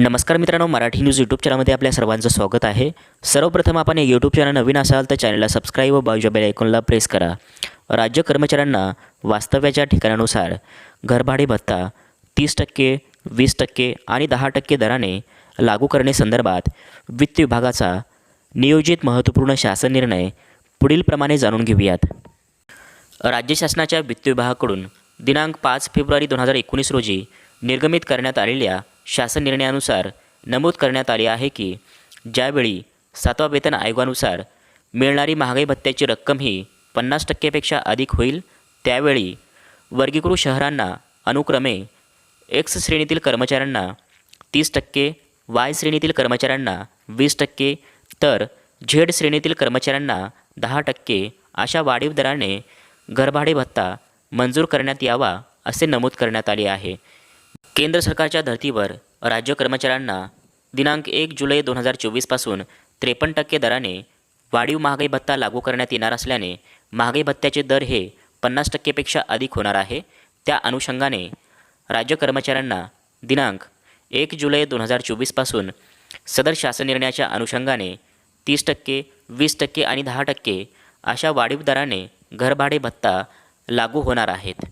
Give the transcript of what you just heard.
नमस्कार मित्रांनो Marathi news YouTube चॅनलमध्ये आपल्या सर्वांचं स्वागत आहे. सर्वप्रथम आपण यूट्यूब चॅनल नवीन असाल तर चॅनलला सबस्क्राईब व बाजूच्या बेल आयकॉनला प्रेस करा. राज्य कर्मचाऱ्यांना वास्तव्याच्या ठिकाणानुसार घरभाडे भत्ता तीस टक्के वीस टक्के आणि दहा टक्के दराने लागू करण्यासंदर्भात वित्त विभागाचा नियोजित महत्त्वपूर्ण शासन निर्णय पुढीलप्रमाणे जाणून घेऊयात. राज्य शासनाच्या वित्त विभागाकडून दिनांक पाच फेब्रुवारी दोन हजार एकोणीस रोजी निर्गमित करण्यात आलेल्या शासन निर्णयानुसार नमूद करण्यात आले आहे की ज्यावेळी सातवा वेतन आयोगानुसार मिळणारी महागाई भत्त्याची रक्कम ही पन्नास टक्केपेक्षा अधिक होईल त्यावेळी वर्गीकृत शहरांना अनुक्रमे एक्स श्रेणीतील कर्मचाऱ्यांना तीस टक्के वाय श्रेणीतील कर्मचाऱ्यांना वीस टक्के तर झेड श्रेणीतील कर्मचाऱ्यांना दहा टक्के अशा वाढीव दराने घरभाडे भत्ता मंजूर करण्यात यावा असे नमूद करण्यात आले आहे. केंद्र सरकारच्या धर्तीवर राज्य कर्मचाऱ्यांना दिनांक एक जुलै दोन हजार चोवीसपासून त्रेपन्न टक्के दराने वाढीव महागाई भत्ता लागू करण्यात येणार असल्याने महागाई भत्त्याचे दर हे पन्नास टक्केपेक्षा अधिक होणार आहे. त्या अनुषंगाने राज्य कर्मचाऱ्यांना दिनांक एक जुलै दोन हजार चोवीसपासून सदर शासन निर्णयाच्या अनुषंगाने तीस टक्के वीस टक्के आणि दहा टक्के अशा वाढीव दराने घरभाडे भत्ता लागू होणार आहेत.